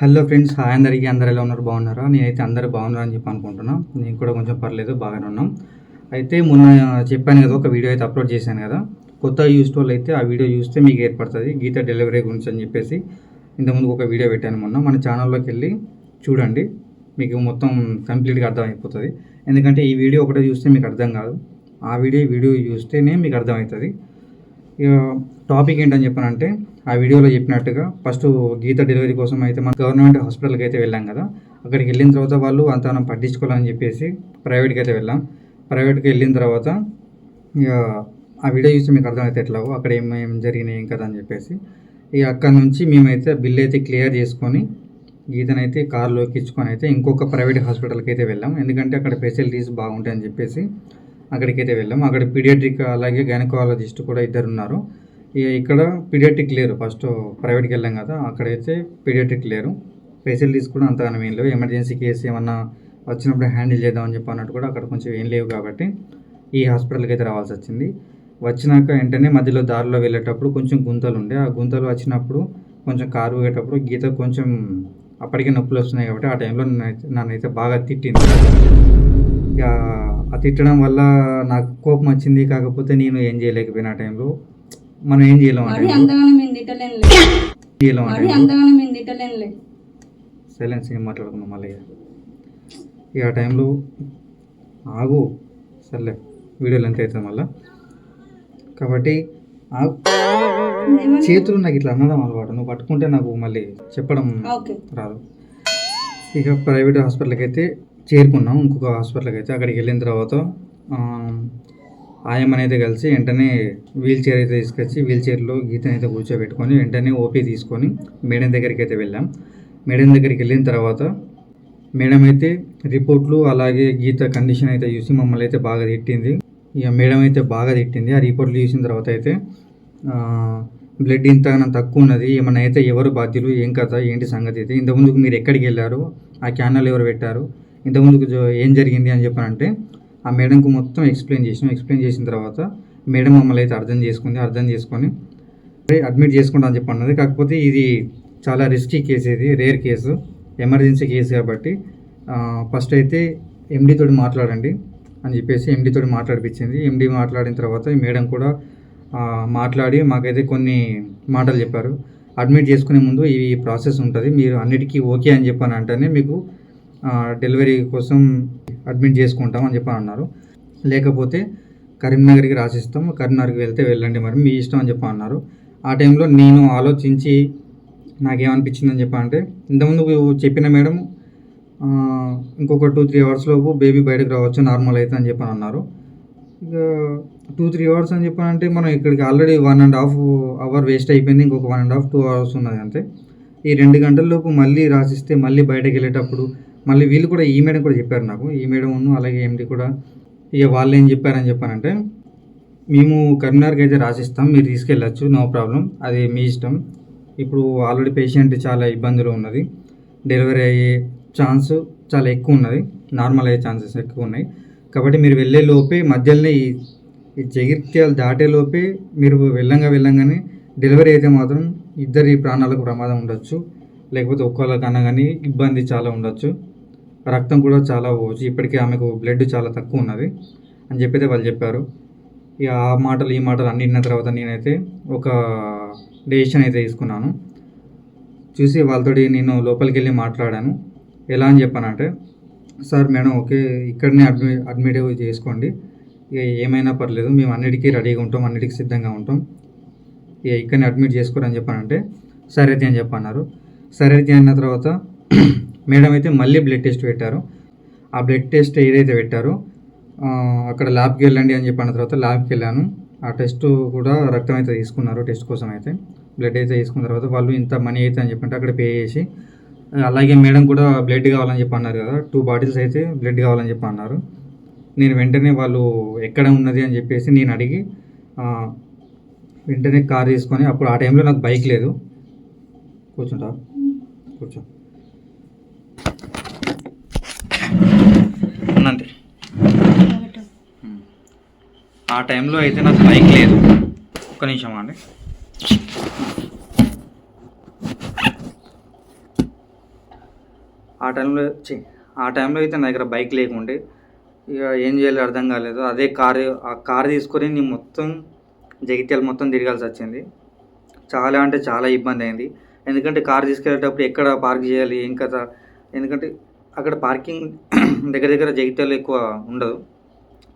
Hello friends hi అందరికీ. అందరు ఎలా ఉన్నారు? బాగున్నారా? నేనైతే అందరూ బాగున్నారు అని చెప్పి అనుకుంటున్నా. నేను కూడా కొంచెం పర్లేదు బాగానే ఉన్నాం. అయితే మొన్న చెప్పాను కదా ఒక వీడియో అయితే అప్లోడ్ చేశాను కదా. కొత్త యూస్ వాళ్ళు అయితే ఆ వీడియో చూస్తే మీకు ఏర్పడుతుంది. గీత డెలివరీ గురించి అని చెప్పేసి ఇంతకుముందు ఒక వీడియో పెట్టాను మొన్న. మన ఛానల్లోకి వెళ్ళి చూడండి. మీకు మొత్తం కంప్లీట్గా అర్థమైపోతుంది. ఎందుకంటే ఈ వీడియో ఒకటే చూస్తే మీకు అర్థం కాదు. ఆ వీడియో వీడియో చూస్తేనే మీకు అర్థమవుతుంది ఇక టాపిక్ ఏంటని చెప్పానంటే ఆ వీడియోలో చెప్పినట్టుగా ఫస్ట్ గీత డెలివరీ కోసం అయితే మనం గవర్నమెంట్ హాస్పిటల్కి అయితే వెళ్ళాం కదా. అక్కడికి వెళ్ళిన తర్వాత వాళ్ళు అంత మనం పట్టించుకోవాలని చెప్పేసి ప్రైవేట్కి అయితే వెళ్ళాం. ప్రైవేట్కి వెళ్ళిన తర్వాత ఇక ఆ వీడియో చూసి మీకు అర్థమైతే ఎట్లాగో అక్కడ ఏమేమి జరిగినాయి ఏం కదా అని చెప్పేసి. ఇక అక్కడ నుంచి మేమైతే బిల్ అయితే క్లియర్ చేసుకొని గీతనైతే కార్లోకి ఇచ్చుకొని అయితే ఇంకొక ప్రైవేట్ హాస్పిటల్కి అయితే వెళ్ళాం. ఎందుకంటే అక్కడ ఫెసిలిటీస్ బాగుంటాయని చెప్పేసి అక్కడికైతే వెళ్ళాం. అక్కడ పీడియాట్రిక్ అలాగే గైనకాలజిస్ట్ కూడా ఇద్దరు ఉన్నారు. ఇక్కడ పీడియాటిక్ లేరు. ఫస్ట్ ప్రైవేట్కి వెళ్ళాం కదా అక్కడైతే పీడియాటిక్ లేరు. ఫెసిలిటీస్ కూడా అంతగానం ఏం లేవు. ఎమర్జెన్సీ కేసు ఏమన్నా వచ్చినప్పుడు హ్యాండిల్ చేద్దామని చెప్పి అన్నట్టు కూడా అక్కడ కొంచెం ఏం లేవు కాబట్టి ఈ హాస్పిటల్కి అయితే రావాల్సి వచ్చింది. వచ్చినాక వెంటనే మధ్యలో దారిలో వెళ్ళేటప్పుడు కొంచెం గుంతలు ఉండే. ఆ గుంతలు వచ్చినప్పుడు కొంచెం కారు పోయేటప్పుడు గీత కొంచెం అప్పటికే నొప్పులు వస్తున్నాయి కాబట్టి ఆ టైంలో నన్నైతే బాగా తిట్టింది. ఇక ఆ తిట్టడం వల్ల నాకు కోపం వచ్చింది. కాకపోతే నేను ఏం చేయలేకపోయినా ఆ టైంలో మనం ఏం చేయలేం ఆ మరి టైంలో అంతగానం మేము తిట్టలేనులే చేయలేం ఆ మరి టైంలో అంతగానం మేము తిట్టలేనులే సైలెన్స్ ఏం మాట్లాడుకుందాం మళ్ళీ. ఇక ఆ టైంలో ఆగు. సర్లే వీడియోలు ఎంత అవుతుంది మళ్ళీ. కాబట్టి ఆగు? చేతులు నాకు ఇట్లా అన్నదాం అలవాటు. నువ్వు పట్టుకుంటే నాకు మళ్ళీ చెప్పడం రాదు. ఇక ప్రైవేట్ హాస్పిటల్కి అయితే చేరుకున్నాం. ఇంకొక హాస్పిటల్కి అయితే అక్కడికి వెళ్ళిన తర్వాత ఆయమ్మని అయితే కలిసి వెంటనే వీల్ చైర్ అయితే తీసుకొచ్చి వీల్ చైర్లో గీతని అయితే కూర్చోబెట్టుకొని వెంటనే ఓపీ తీసుకొని మేడం దగ్గరికి అయితే వెళ్ళాం. మేడం దగ్గరికి వెళ్ళిన తర్వాత మేడం అయితే రిపోర్ట్లు అలాగే గీత కండిషన్ అయితే చూసి మమ్మల్ని అయితే బాగా తిట్టింది. ఇక మేడం అయితే బాగా తిట్టింది. ఆ రిపోర్ట్లు చూసిన తర్వాత అయితే బ్లడ్ ఇంత తక్కువ ఉన్నది ఏమైనా అయితే ఎవరు బాధ్యులు ఏం కథ ఏంటి సంగతి అయితే ఇంతకుముందుకు మీరు ఎక్కడికి వెళ్ళారు ఆ క్యానల్ ఎవరు పెట్టారు ఇంతకుముందుకు ఏం జరిగింది అని చెప్పానంటే ఆ మేడంకు మొత్తం ఎక్స్ప్లెయిన్ చేసినాం. ఎక్స్ప్లెయిన్ చేసిన తర్వాత మేడం మమ్మల్ని అయితే అర్థం చేసుకుంది. అర్థం చేసుకొని అడ్మిట్ చేసుకుంటా అని చెప్పి అన్నది. కాకపోతే ఇది చాలా రిస్కీ కేసు ఇది. Rare case. ఎమర్జెన్సీ కేసు కాబట్టి ఫస్ట్ అయితే ఎండీతో తోటి మాట్లాడండి అని చెప్పేసి ఎండీతో తోటి మాట్లాడిపించింది. ఎండీ మాట్లాడిన తర్వాత మేడం కూడా మాట్లాడి మాకైతే కొన్ని మాటలు చెప్పారు. అడ్మిట్ చేసుకునే ముందు ఈ ప్రాసెస్ ఉంటుంది. మీరు అన్నిటికీ ఓకే అని చెప్పాను అంటేనే మీకు డెలివరీ కోసం అడ్మిట్ చేసుకుంటాం అని చెప్పని అన్నారు. లేకపోతే కరీంనగర్కి రాసిస్తాం కరీంనగర్కి వెళ్తే వెళ్ళండి మరి మీ ఇష్టం అని చెప్పి అన్నారు. ఆ టైంలో నేను ఆలోచించి నాకేమనిపించిందని చెప్పాలంటే ఇంతకుముందు చెప్పిన మేడం ఇంకొక టూ త్రీ అవర్స్ లోపు బేబీ బయటకు రావచ్చు నార్మల్ అయితే అని చెప్పి అన్నారు. ఇక టూ త్రీ అవర్స్ అని చెప్పానంటే మనం ఇక్కడికి already one and half hour waste అయిపోయింది ఇంకొక one and half two hours ఉన్నది అంతే. ఈ రెండు గంటల లోపు మళ్ళీ రాసిస్తే మళ్ళీ బయటకు వెళ్ళేటప్పుడు మళ్ళీ వీళ్ళు కూడా ఈ మేడం కూడా చెప్పారు నాకు. ఈ మేడం ఉన్ను అలాగే ఎండి కూడా. ఇక వాళ్ళు ఏం చెప్పారని చెప్పానంటే మేము కరీంనగర్కి అయితే రాసిస్తాం మీరు తీసుకెళ్ళచ్చు నో ప్రాబ్లం. అది మీ ఇష్టం. ఇప్పుడు ఆల్రెడీ పేషెంట్ చాలా ఇబ్బందులు ఉన్నది. డెలివరీ అయ్యే ఛాన్స్ చాలా ఎక్కువ ఉన్నది. నార్మల్ అయ్యే ఛాన్సెస్ ఎక్కువ ఉన్నాయి. కాబట్టి మీరు వెళ్ళే లోపే మధ్యలోనే ఈ ఈ జగిత్యాలు దాటే లోపే మీరు వెళ్ళంగా వెళ్ళంగానే డెలివరీ అయితే మాత్రం ఇద్దరి ప్రాణాలకు ప్రమాదం ఉండొచ్చు. లేకపోతే ఒక్కళ్ళకన్నా కానీ ఇబ్బంది చాలా ఉండొచ్చు. రక్తం కూడా చాలా పోవచ్చు. ఇప్పటికే ఆమెకు బ్లడ్ చాలా తక్కువ ఉన్నది అని చెప్పైతే వాళ్ళు చెప్పారు. ఇక ఆ మాటలు ఈ మాటలు అన్ని విన్న తర్వాత నేనైతే ఒక డెసిషన్ అయితే తీసుకున్నాను. చూసి వాళ్ళతోటి నేను లోపలికి వెళ్ళి మాట్లాడాను. ఎలా అని చెప్పానంటే సార్ మేడం ఓకే ఇక్కడనే అడ్మి అడ్మిట్ చేసుకోండి. ఇక ఏమైనా పర్లేదు మేము అన్నిటికీ రెడీగా ఉంటాం అన్నిటికీ సిద్ధంగా ఉంటాం. ఇక ఇక్కడనే అడ్మిట్ చేసుకోరని చెప్పానంటే సరే అయితే అని చెప్పన్నారు. సరే అయితే అన్న తర్వాత మేడం అయితే మళ్ళీ బ్లడ్ టెస్ట్ పెట్టారు. ఆ బ్లడ్ టెస్ట్ ఏదైతే పెట్టారో అక్కడ ల్యాబ్కి వెళ్ళండి అని చెప్పిన తర్వాత ల్యాబ్కి వెళ్ళాను. ఆ టెస్ట్ కూడా రక్తం అయితే తీసుకున్నారు టెస్ట్ కోసం అయితే. బ్లడ్ అయితే తీసుకున్న తర్వాత వాళ్ళు ఇంత మనీ అయితే అని చెప్పంటే అక్కడ పే చేసి అలాగే మేడం కూడా బ్లడ్ కావాలని చెప్పి అన్నారు కదా టూ బాటిల్స్ అయితే బ్లడ్ కావాలని చెప్పి అన్నారు. నేను వెంటనే వాళ్ళు ఎక్కడ ఉన్నది అని చెప్పేసి నేను అడిగి వెంటనే కార్ తీసుకొని అప్పుడు ఆ టైంలో నాకు బైక్ లేదు. కూర్చుంటా కూర్చో. ఆ టైంలో అయితే నాకు బైక్ లేదు. ఒక్క నిమిషం అండి. ఆ టైంలో ఆ టైంలో అయితే నా దగ్గర బైక్ లేకుండే. ఇక ఏం చేయాలో అర్థం కాలేదు. అదే కారు ఆ కారు తీసుకొని నేను మొత్తం జగిత్యాల మొత్తం తిరగాల్సి వచ్చింది. చాలా అంటే చాలా ఇబ్బంది అయింది. ఎందుకంటే కార్ తీసుకెళ్ళేటప్పుడు ఎక్కడ పార్క్ చేయాలి ఏం కథ. ఎందుకంటే అక్కడ పార్కింగ్ దగ్గర దగ్గర జగిత్యాలు ఎక్కువ ఉండదు.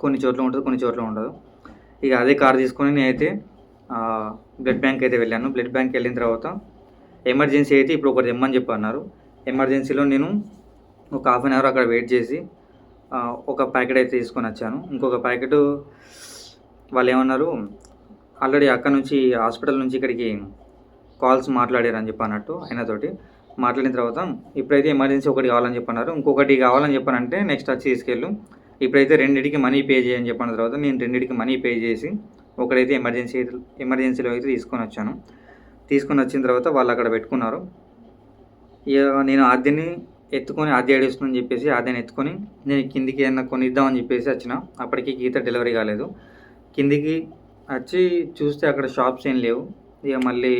కొన్ని చోట్ల ఉంటుంది కొన్ని చోట్ల ఉండదు. ఇక అదే కార్ తీసుకొని నేనైతే బ్లడ్ బ్యాంక్ అయితే వెళ్ళాను. బ్లడ్ బ్యాంక్ వెళ్ళిన తర్వాత ఎమర్జెన్సీ అయితే ఇప్పుడు ఒకటి ఇమ్మని చెప్పి అన్నారు. ఎమర్జెన్సీలో నేను ఒక హాఫ్ అన్ అవర్ అక్కడ వెయిట్ చేసి ఒక ప్యాకెట్ అయితే తీసుకొని వచ్చాను. ఇంకొక ప్యాకెట్ వాళ్ళు ఏమన్నారు ఆల్రెడీ అక్కడ నుంచి హాస్పిటల్ నుంచి ఇక్కడికి కాల్స్ మాట్లాడారని చెప్పి అన్నట్టు ఆయనతోటి. మాట్లాడిన తర్వాత ఇప్పుడైతే ఎమర్జెన్సీ ఒకటి కావాలని చెప్పన్నారు. ఇంకొకటి కావాలని చెప్పానంటే నెక్స్ట్ వచ్చి తీసుకెళ్ళు. ఇప్పుడైతే రెండింటికి మనీ పే చేయని చెప్పిన తర్వాత నేను రెండింటికి మనీ పే చేసి ఒకడైతే ఎమర్జెన్సీ ఎమర్జెన్సీలో అయితే తీసుకొని వచ్చాను. తీసుకొని వచ్చిన తర్వాత వాళ్ళు అక్కడ పెట్టుకున్నారు. ఇక నేను ఆద్యని ఎత్తుకొని ఆద్య ఏడుస్తుందని చెప్పేసి ఆద్యని ఎత్తుకొని నేను కిందికి ఏమన్నా కొని ఇద్దామని చెప్పేసి వచ్చిన. అప్పటికి గీత డెలివరీ కాలేదు. కిందికి వచ్చి చూస్తే అక్కడ షాప్స్ ఏం లేవు. ఇక మళ్ళీ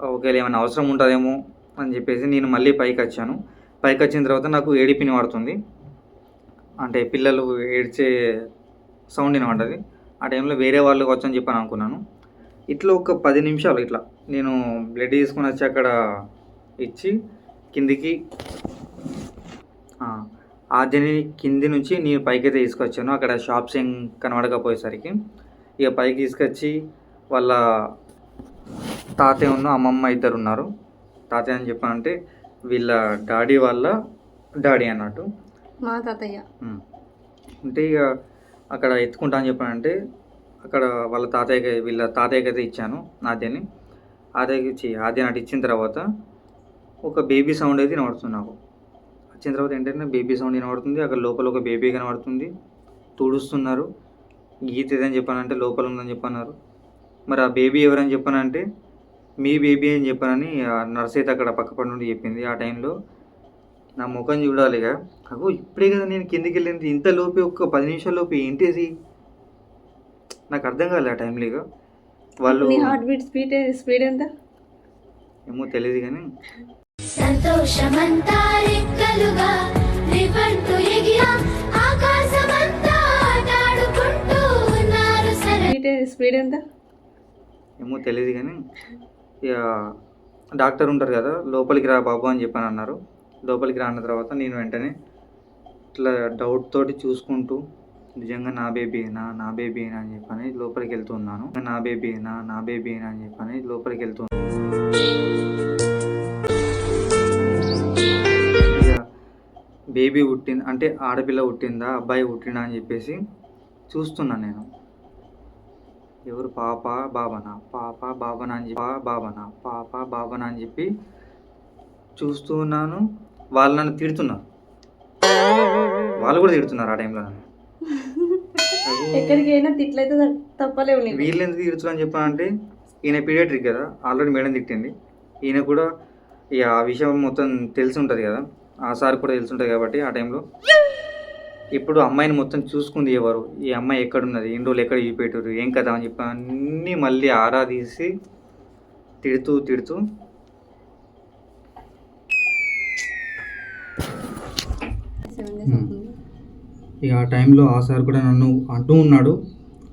ఒకవేళ ఏమైనా అవసరం ఉంటుందేమో అని చెప్పేసి నేను మళ్ళీ పైకి వచ్చాను. పైకి వచ్చిన తర్వాత నాకు ఏడిపిని పడుతుంది అంటే పిల్లలు ఏడ్చే సౌండ్ వినబడ్డది. ఆ టైంలో వేరే వాళ్ళు వచ్చని చెప్పని అనుకున్నాను. ఇట్లా ఒక పది నిమిషాలు ఇట్లా నేను బ్లడ్ తీసుకొని వచ్చి అక్కడ ఇచ్చి కిందికి ఆ, జని కింది నుంచి నేను పైకి అయితే తీసుకొచ్చాను. అక్కడ షాప్స్ ఏం కనబడకపోయేసరికి. ఇక పైకి తీసుకొచ్చి వాళ్ళ తాతయ్య ఉన్న అమ్మమ్మ ఇద్దరు ఉన్నారు. తాతయ్య అని చెప్పానంటే వీళ్ళ డాడీ వాళ్ళ డాడీ అన్నట్టు. మా తాతయ్య. ఉమ్. అంటే ఇక అక్కడ ఎత్తుకుంటా అని చెప్పానంటే అక్కడ వాళ్ళ తాతయ్యకి వీళ్ళ తాతయ్యకి అయితే ఇచ్చాను నాద్యని ఆద్యకి ఇచ్చి ఆద్య నాటి ఇచ్చిన తర్వాత ఒక బేబీ సౌండ్ అయితే వినబడుతుంది నాకు. వచ్చిన తర్వాత ఏంటంటే బేబీ సౌండ్ వినబడుతుంది అక్కడ లోపల ఒక బేబీ కనబడుతుంది తుడుస్తున్నారు. గీత ఏదని చెప్పానంటే లోపల ఉందని చెప్పన్నారు. మరి ఆ బేబీ ఎవరని చెప్పానంటే మీ బేబీ అని చెప్పానని ఆ నర్స్ అయితే అక్కడ పక్కపడి నుండి చెప్పింది. ఆ టైంలో నా ముఖం చూడాలిగా. అగో ఇప్పుడే కదా నేను కిందికి వెళ్ళింది. ఇంత లోపే ఒక్క పది నిమిషాల లోపు ఏంటి అది నాకు అర్థం కాలే ఆ టైంలో ఇక వాళ్ళు హార్ట్ బీట్ స్పీడ్ స్పీడ్ ఎంత? ఏమో తెలియదు కానీ సంతోషమంతా రెక్కలుగా రివంటు ఎగిరా ఆకాశమంతా ఆటాడుకుంటూ ఉన్నారు స్పీడ్ ఎంత? ఏమో తెలియదు కానీ ఇక డాక్టర్ ఉంటారు కదా లోపలికి రా బాబు అని చెప్పని అన్నారు. లోపలికి రాన్న తర్వాత నేను వెంటనే ఇట్లా డౌట్ తోటి చూసుకుంటూ నిజంగా నా బేబీనా నా బేబీనా అని చెప్పని లోపలికి వెళ్తున్నాను నా బేబీనా నా బేబీనా అని చెప్పని లోపలికి వెళ్తున్నాను ఇక బేబీ పుట్టింది అంటే ఆడపిల్ల పుట్టిందా అబ్బాయి పుట్టిందా అని చెప్పేసి చూస్తున్నాను నేను. ఎవరు? పాప బాబనా? పాప బాబనా అని చెప్పి బాబనా? పాప బాబనా అని చెప్పి చూస్తూ ఉన్నాను. వాళ్ళు నన్ను తిడుతున్నారు. వాళ్ళు కూడా తిడుతున్నారు ఆ టైంలో నన్ను. ఎక్కడికి అయినా తిట్లయితే తప్ప- తప్పలేవు వీళ్ళు ఎందుకు తిడుతున్నా అని చెప్పానంటే ఈయన పీడియాట్రిక్ కదా ఆల్రెడీ మేడం తిట్టింది. ఈయన కూడా ఇక ఆ విషయం మొత్తం తెలిసి ఉంటుంది కదా ఆ సార్ కూడా తెలిసి ఉంటుంది కాబట్టి ఆ టైంలో. ఇప్పుడు అమ్మాయిని మొత్తం చూసుకుంది ఎవరు? ఈ అమ్మాయి ఎక్కడున్నది? ఎన్ని రోజులు ఎక్కడ చూపెట్టారు ఏం కదా అని చెప్పి అన్నీ మళ్ళీ ఆరా తీసి తిడుతూ తిడుతూ ఇక ఆ టైంలో ఆ సార్ కూడా నన్ను అంటూ ఉన్నాడు.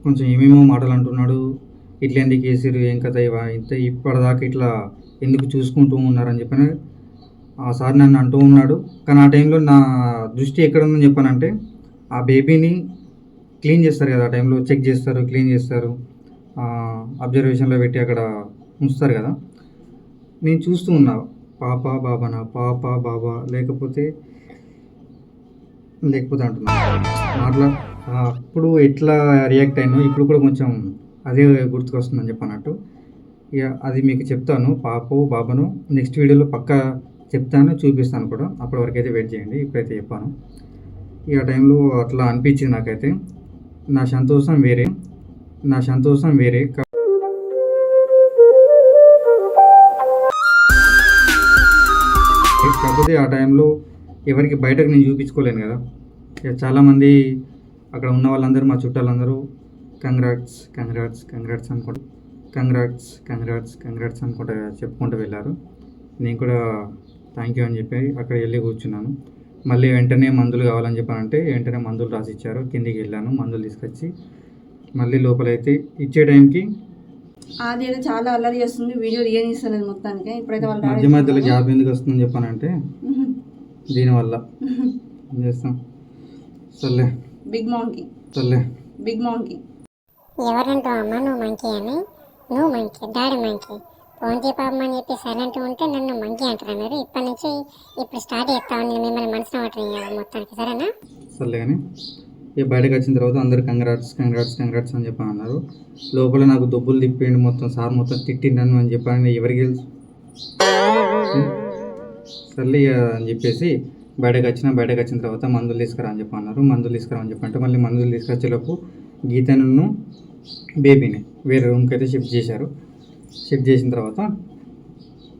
కొంచెం ఏమేమో మాటలు అంటున్నాడు. ఇట్లా ఎందుకు వేసారు ఏం కథ ఇవా? ఇంత ఇప్పటిదాకా ఇట్లా ఎందుకు చూసుకుంటూ ఉన్నారని చెప్పిన ఆ సార్ నన్ను అంటూ ఉన్నాడు. కానీ ఆ టైంలో నా దృష్టి ఎక్కడ ఉందని చెప్పానంటే ఆ బేబీని క్లీన్ చేస్తారు కదా ఆ టైంలో చెక్ చేస్తారు క్లీన్ చేస్తారు. అబ్జర్వేషన్లో పెట్టి అక్కడ ఉంచుతారు కదా. నేను చూస్తూ ఉన్నా పాప బాబానా పాప బాబా లేకపోతే లేకపోతే అంటున్నా. మాట్లా అప్పుడు ఎట్లా రియాక్ట్ అయినా ఇప్పుడు కూడా కొంచెం అదే గుర్తుకొస్తుందని చెప్పన్నట్టు ఇక అది మీకు చెప్తాను పాపో బాబాను నెక్స్ట్ వీడియోలో పక్కా చెప్తాను చూపిస్తాను కూడా. అప్పటి వరకు అయితే వెయిట్ చేయండి ఇప్పుడైతే చెప్పాను. ఇక ఆ టైంలో అట్లా అనిపించింది నాకైతే. నా సంతోషం వేరే. నా సంతోషం వేరే. కాకపోతే ఆ టైంలో ఎవరికి బయటకు నేను చూపించుకోలేను కదా. ఇక చాలామంది అక్కడ ఉన్న వాళ్ళందరూ మా చుట్టాలందరూ కంగ్రాట్స్ కంగ్రాట్స్ కంగ్రాట్స్ అనుకుంటా. కంగ్రాట్స్ కంగ్రాట్స్ కంగ్రాట్స్ అనుకుంటా చెప్పుకుంటూ వెళ్ళారు. నేను కూడా థ్యాంక్ యూ అని చెప్పి అక్కడ వెళ్ళి కూర్చున్నాను. మళ్ళీ వెంటనే మందులు కావాలని చెప్పానంటే వెంటనే మందులు రాసి ఇచ్చారు కిందికి వెళ్ళాను మందులు తీసుకొచ్చి మళ్ళీ లోపలైతే ఇచ్చే టైంకి అది అయితే చాలా అల్లరి చేస్తుంది వీడియో రియాన్ మొత్తానికి. ఇప్పుడైతే వాళ్ళు మధ్య మధ్యలో గ్యాప్ ఎందుకు వస్తుందని చెప్పానంటే దీనివల్ల. ఏం చేస్తాం? సర్లే. Big monkey. సర్లే. Big monkey. ఎవరంటావు అమ్మ? నువ్వు మంకీ అని? నువ్వు మంకీ డాడీ మంకీ. ఫోన్ పాపం అని చెప్పి సైలెంట్ ఉంటే నన్ను మంకీ అంటున్నారు ఇప్పటి నుంచి ఇప్పుడు స్టార్ట్ చేస్తాను నేను మిమ్మల్ని మనసులో పట్టని మొత్తానికి. సరేనా? సర్లే కానీ ఇక బయటకు వచ్చిన తర్వాత అందరు కంగ్రాట్స్ కంగ్రాట్స్ కంగ్రాట్స్ అని చెప్పి అన్నారు. లోపల నాకు దొబ్బులు తిప్పిండి మొత్తం. సార్ మొత్తం తిట్టిండను అని చెప్పాను ఎవరికి తెలుసు? సర్లే ఇక అని చెప్పేసి బయటకు వచ్చిన బయటకు వచ్చిన తర్వాత మందులు తీసుకురా అని చెప్పి అన్నారు. మందులు తీసుకురా అని చెప్పి అంటే మళ్ళీ మందులు తీసుకొచ్చేలోపు గీతను బేబీని వేరే రూమ్కి అయితే షిఫ్ట్ చేశారు. షిఫ్ట్ చేసిన తర్వాత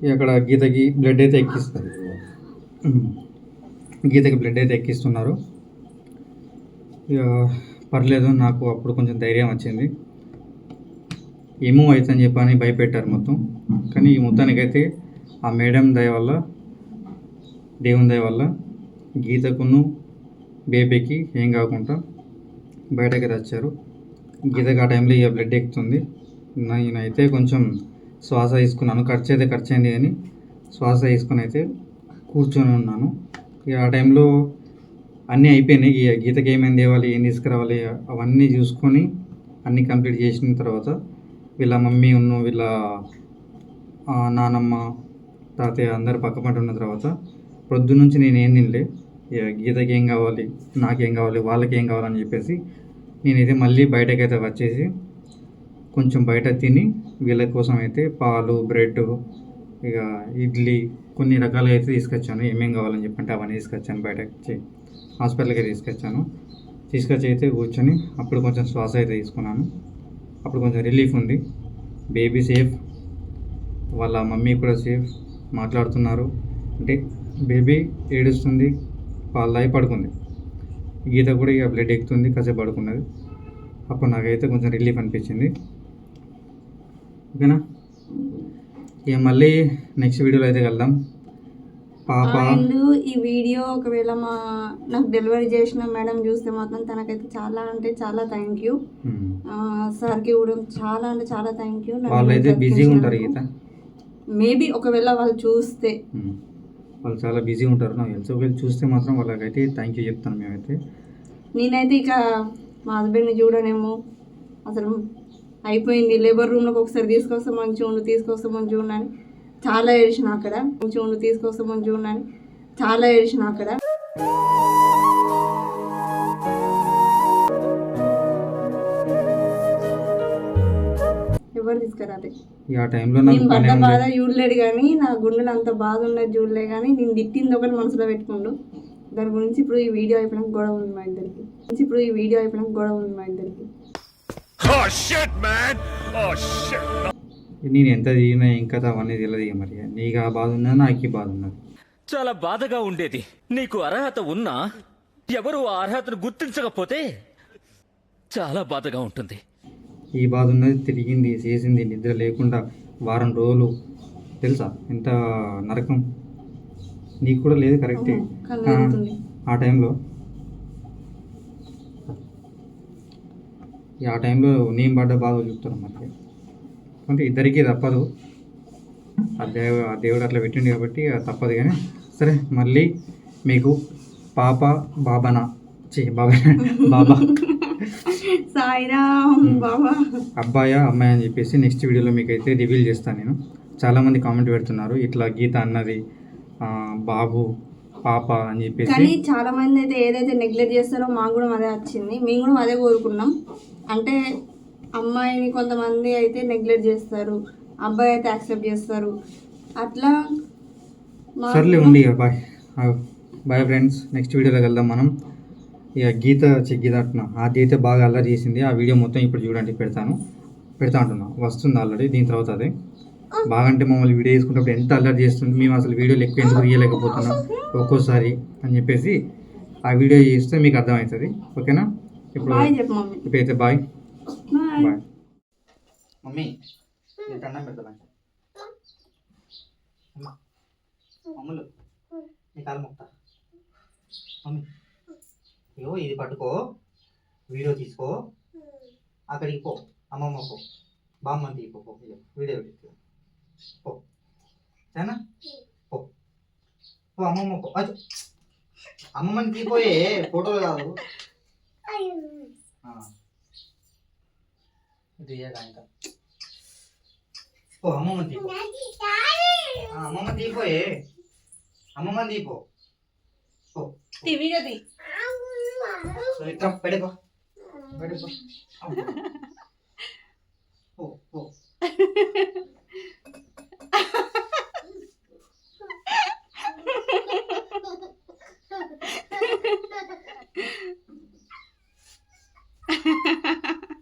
ఇక అక్కడ గీతకి బ్లడ్ అయితే ఎక్కిస్తారు గీతకి బ్లడ్ అయితే ఎక్కిస్తున్నారు. ఇక పర్లేదు నాకు అప్పుడు కొంచెం ధైర్యం వచ్చింది. ఏమో అవుతుందని చెప్పని భయపెట్టారు మొత్తం. కానీ ఈ మొత్తానికైతే ఆ మేడం దయ వల్ల దేవుని దయ వల్ల గీతకును బేబీకి ఏం కాకుండా బయటకి తెచ్చారు. గీతకి ఆ టైంలో ఇక బ్లడ్ ఎక్కుతుంది. నేనైతే కొంచెం శ్వాస తీసుకున్నాను ఖర్చు అయితే ఖర్చు అయింది కానీ శ్వాస తీసుకుని అయితే కూర్చొని ఉన్నాను. ఇక ఆ టైంలో అన్నీ అయిపోయినాయి. ఇక గీతకి ఏమేమి తేవాలి ఏం తీసుకురావాలి అవన్నీ చూసుకొని అన్నీ కంప్లీట్ చేసిన తర్వాత వీళ్ళ మమ్మీ ఉన్న వీళ్ళ నానమ్మ తాతయ్య అందరు పక్క ఉన్న తర్వాత పొద్దున్న నుంచి నేను ఏం తినలే. ఇక గీతకి ఏం కావాలి నాకేం కావాలి వాళ్ళకి ఏం కావాలని చెప్పేసి నేనైతే మళ్ళీ బయటకైతే వచ్చేసి కొంచెం బయట తిని వీళ్ళ కోసం అయితే పాలు బ్రెడ్ ఇక ఇడ్లీ కొన్ని రకాలు అయితే తీసుకొచ్చాను. ఏమేం కావాలని చెప్పంటే అవన్నీ తీసుకొచ్చాను బయటకి. హాస్పిటల్కి తీసుకొచ్చాను. తీసుకొచ్చి అయితే కూర్చొని అప్పుడు కొంచెం శ్వాస అయితే తీసుకున్నాను. అప్పుడు కొంచెం రిలీఫ్ ఉంది. Baby safe. వాళ్ళ మమ్మీ కూడా సేఫ్. మాట్లాడుతున్నారు. అంటే బేబీ ఏడుస్తుంది వాళ్ళ తాగి పడుకుంది. గీత కూడా ఇక బ్లడ్ ఎక్కుతుంది కాసేపు పడుకున్నది. అప్పుడు నాకైతే కొంచెం రిలీఫ్ అనిపించింది. ఓకేనా? ఇక మళ్ళీ నెక్స్ట్ వీడియోలో అయితే కలుద్దాం. పాప. అండ్ ఈ వీడియో ఒకవేళ మా నాకు డెలివరీ చేసిన మేడం చూస్తే మాత్రం తనకైతే చాలా అంటే చాలా థ్యాంక్ యూ. సార్కి కూడా చాలా అంటే చాలా థ్యాంక్ యూ వాళ్ళైతే బిజీగా ఉంటారు గీత. మేబీ ఒకవేళ వాళ్ళు చూస్తే. వాళ్ళు చాలా బిజీ ఉంటారు. నాకు తెలుసు. ఒకవేళ చూస్తే మాత్రం వాళ్ళకైతే థ్యాంక్ యూ చెప్తాను మేమైతే. నేనైతే ఇక మా హస్బెండ్ని చూడనేమో. అసలు అయిపోయింది. లేబర్ రూమ్లోకి ఒకసారి తీసుకొస్తే మంచిగా ఉండు తీసుకొస్తే మంచిగా ఉండు అని. చాలా ఏడిచిన అక్కడ. మంచిగా ఉండు తీసుకొస్తే మంచిగా ఉండు అని. చాలా ఏడిచిన అక్కడ. ఎవరు తీసుకురాలే? నేను పడ్డ బాధ చూడలేడు కానీ నా గుండెలు అంత బాధ ఉన్నది చూడలే కానీ నేను తిట్టింది ఒకటి మనసులో పెట్టుకుండు. దాని గురించి ఇప్పుడు ఈ వీడియో అయిపోయినాక గొడవ ఉంది మా ఇద్దరికి. ఇప్పుడు ఈ వీడియో అయిపోయినాక గొడవ ఉంది మా ఇద్దరికి. నేను ఎంత దిగినా ఇంకా అవన్నీ తెలియదు మరి. నీకు ఆ బాధ ఉన్నది? నాకు ఈ బాధ ఉన్నది. చాలా బాధగా ఉండేది. నీకు అర్హత ఉన్నా ఎవరు ఆ అర్హతను గుర్తించకపోతే చాలా బాధగా ఉంటుంది. ఈ బాధ ఉన్నది తిరిగింది చేసింది నిద్ర లేకుండా వారం రోజులు. తెలుసా? ఎంత నరకం? నీకు కూడా లేదు కరెక్టే. ఆ టైంలో ఆ టైంలో నేను పడ్డ బాధ చెప్తాను మరి. అంటే ఇద్దరికీ తప్పదు. ఆ దేవ ఆ దేవుడు అట్లా పెట్టిండు కాబట్టి అది తప్పదు కానీ సరే మళ్ళీ మీకు పాప బాబానా. చి బాబా బాబా. సాయిరామ్ బాబా. అబ్బాయా అమ్మాయి అని చెప్పేసి నెక్స్ట్ వీడియోలో మీకు అయితే రివీల్ చేస్తాను నేను. చాలామంది కామెంట్ పెడుతున్నారు. ఇట్లా గీత అన్నది బాబు పాప అని చెప్పేసి. కానీ చాలా మంది అయితే ఏదైతే నెగ్లెక్ట్ చేస్తారో మాకు కూడా అదే వచ్చింది. మేము కూడా అదే కోరుకున్నాం. అంటే అమ్మాయిని కొంతమంది అయితే నెగ్లెక్ట్ చేస్తారు. అబ్బాయి అయితే యాక్సెప్ట్ చేస్తారు. అట్లా సర్లే ఉండి బాయ్ బాయ్ ఫ్రెండ్స్ నెక్స్ట్ వీడియోలో వెళ్దాం మనం. ఇక గీత గీత అంటున్నా. అది అయితే బాగా అల్లరి చేసింది. ఆ వీడియో మొత్తం ఇప్పుడు చూడండి పెడతాను. పెడతా అంటున్నా. వస్తుంది ఆల్రెడీ దీని తర్వాత అదే. బాగా అంటే మమ్మల్ని వీడియో తీసుకున్నప్పుడు ఎంత అల్లరి చేస్తుంది మేము అసలు వీడియోలు ఎక్కువ ఎందుకు తీయలేకపోతున్నాం ఒక్కోసారి అని చెప్పేసి ఆ వీడియో చేస్తే మీకు అర్థమవుతుంది. ఓకేనా? ఇప్పుడు బాయ్ చెప్పు మమ్మీ. ఇప్పుడైతే బాయ్. బాయ్. మమ్మీ నేను అన్నం పెడతా అమ్ములు కాలు మొక్తా. మమ్మీ ఇగో ఇది పట్టుకో వీడియో తీసుకో. అక్కడికి పో అమ్మమ్మ పో బామ్మని తీపో వీడియో తీసుకో పో సరేనా పో పో అమ్మమ్మ పో అది అమ్మమ్మని తీపోయే ఫోటోలు కాదు ఇయ్యగా ఇంకా పో అమ్మమ్మని తీపో అమ్మమ్మని తీపోయే అమ్మమ్మని తీపో పో తీ వీడియో తీ నువ్వు ఇట్లా పెట్టుకో పెట్టుకో పో పో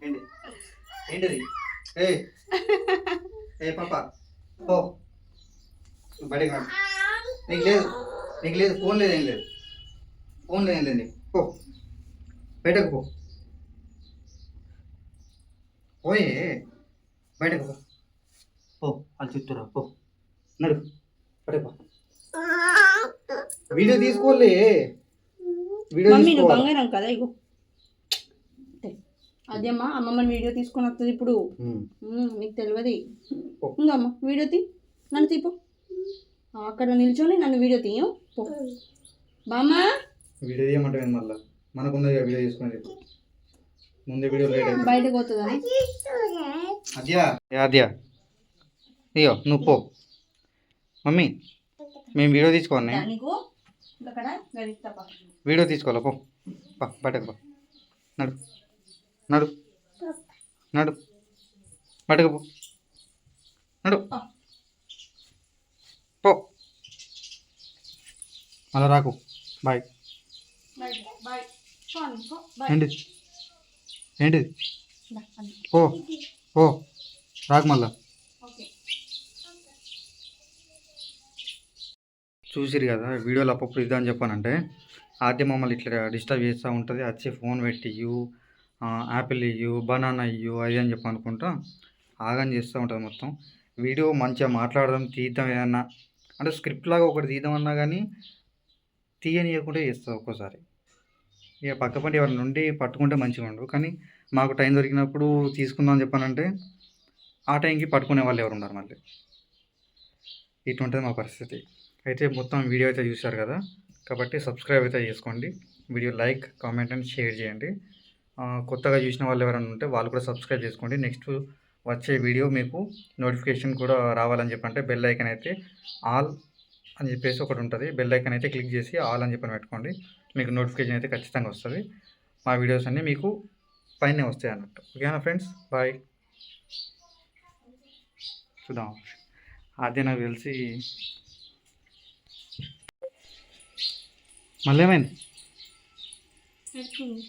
ఏంటి ఏంటిది ఏ ఏ పాప పో నువ్వు బయటకు రా. నీకు లేదు. నీకు లేదు. ఫోన్ లేదు ఏం లేదు. ఫోన్ లేదు ఏం లేదు నీకు. పో. బయటకు పో. పోయే. బయటకు పో. పో. వాళ్ళు చుట్టూరా పో. నడు. బయటకు పో. వీడియో తీసుకోలే వీడియో మమ్మీ నువ్వు తీసుకోవాలి? బంగారం కదా ఇగో. అదేమ్మా అమ్మమ్మని వీడియో తీసుకొని వస్తుంది ఇప్పుడు. నీకు తెలియదు. ఇంకమ్మా వీడియో తీ. నన్ను తీపో అక్కడ నిల్చొని నన్ను వీడియో తీయం. బామ్మా. వీడియో తీయమంటే మళ్ళీ. మనకున్నది వీడియో తీసుకుని ముందే వీడియో బయటకు పోతుందని అద్యా. అద్యా? అయ్యో నువ్వు పో. మమ్మీ మేము వీడియో తీసుకోవాలి. వీడియో తీసుకోవాలా? పో. పా బయటకు పో. నడు. నడు. నడు. బయటకు పో. నడు పో మళ్ళా రాకు. Bye bye. ఏంటిది. పో. పో. రాకు మళ్ళా. చూసిరు కదా వీడియోలు అప్పుడప్పుడు ఇద్దామని చెప్పానంటే ఆద్య మమ్మల్ని ఇట్లా డిస్టర్బ్ చేస్తూ ఉంటుంది వచ్చి ఫోన్ పెట్టి ఆ, యాపిల్ ఇయ్యు బనానా ఇయ్యు అది అని చెప్పి అనుకుంటా ఆగని చేస్తూ ఉంటుంది మొత్తం. వీడియో మంచిగా మాట్లాడదాం తీద్దాం ఏదన్నా. అంటే స్క్రిప్ట్ లాగా ఒకటి తీద్దామన్నా కానీ తీయనీయకుండా చేస్తుంది ఒక్కోసారి. ఇక పక్క పంట ఎవరి నుండి పట్టుకుంటే మంచిగా ఉండు కానీ మాకు టైం దొరికినప్పుడు తీసుకుందాం అని చెప్పానంటే ఆ టైంకి పట్టుకునే వాళ్ళు ఎవరు ఉన్నారు మళ్ళీ. ఇటుంటుంది మా పరిస్థితి. అయితే మొత్తం వీడియో అయితే చూశారు కదా. కాబట్టి సబ్స్క్రైబ్ అయితే చేసుకోండి. Video like comment and share చేయండి. కొత్తగా చూసిన వాళ్ళు ఎవరైనా ఉంటే వాళ్ళు కూడా సబ్స్క్రైబ్ చేసుకోండి. నెక్స్ట్ వచ్చే వీడియో మీకు నోటిఫికేషన్ కూడా రావాలని చెప్పంటే బెల్ ఐకన్ అయితే ఆల్ అని చెప్పేసి ఒకటి ఉంటుంది. బెల్ ఐకన్ అయితే క్లిక్ చేసి ఆల్ అని చెప్పని పెట్టుకోండి. మీకు నోటిఫికేషన్ అయితే ఖచ్చితంగా వస్తుంది. మా వీడియోస్ అన్నీ మీకు పైనే వస్తాయి అన్నట్టు. ఓకేనా ఫ్రెండ్స్? బాయ్. చూద్దాం. అదే నాకు తెలిసి. మళ్ళీ ఏమైంది పెట్టుకుంది.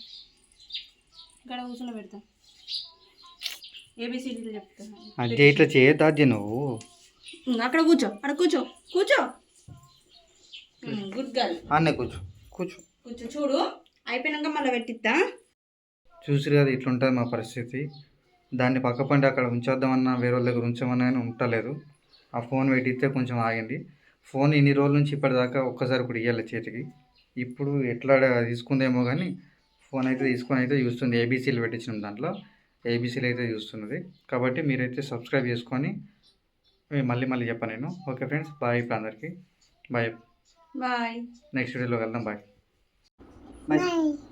ఇక్కడ కూర్చొని పెడతా. ఏబిసిడీలు చెప్తాను అదే ఇట్లా చేయొద్దు అదే నువ్వు? అక్కడ కూర్చో అక్కడ కూర్చో కూర్చో. Good girl. అన్నే కూర్చో. కూర్చో. కూర్చో చూడు. అయిపోయినాక మళ్ళీ చూసిరు కదా ఇట్లుంటుంది మా పరిస్థితి. దాన్ని పక్క పండి అక్కడ ఉంచేద్దామన్నా వేరే వాళ్ళ దగ్గర ఉంచామన్నా కానీ ఉంటలేదు. ఆ ఫోన్ పెట్టిస్తే కొంచెం ఆగింది. ఫోన్ ఇన్ని రోజుల నుంచి ఇప్పటిదాకా ఒక్కసారి కూడా ఇవ్వాలి చేతికి. ఇప్పుడు ఎట్లా తీసుకుందేమో కానీ ఫోన్ అయితే తీసుకొని అయితే చూస్తుంది. ఏబీసీలు పెట్టించినాం దాంట్లో. ఏబీసీలు అయితే చూస్తున్నది. కాబట్టి మీరైతే సబ్స్క్రైబ్ చేసుకొని మళ్ళీ మళ్ళీ చెప్పాను నేను. ఓకే ఫ్రెండ్స్ బాయ్ ఇప్పుడు అందరికీ. బాయ్. బాయ్. నెక్స్ట్ వీడియోలో వెళ్దాం బాయ్. బాయ్.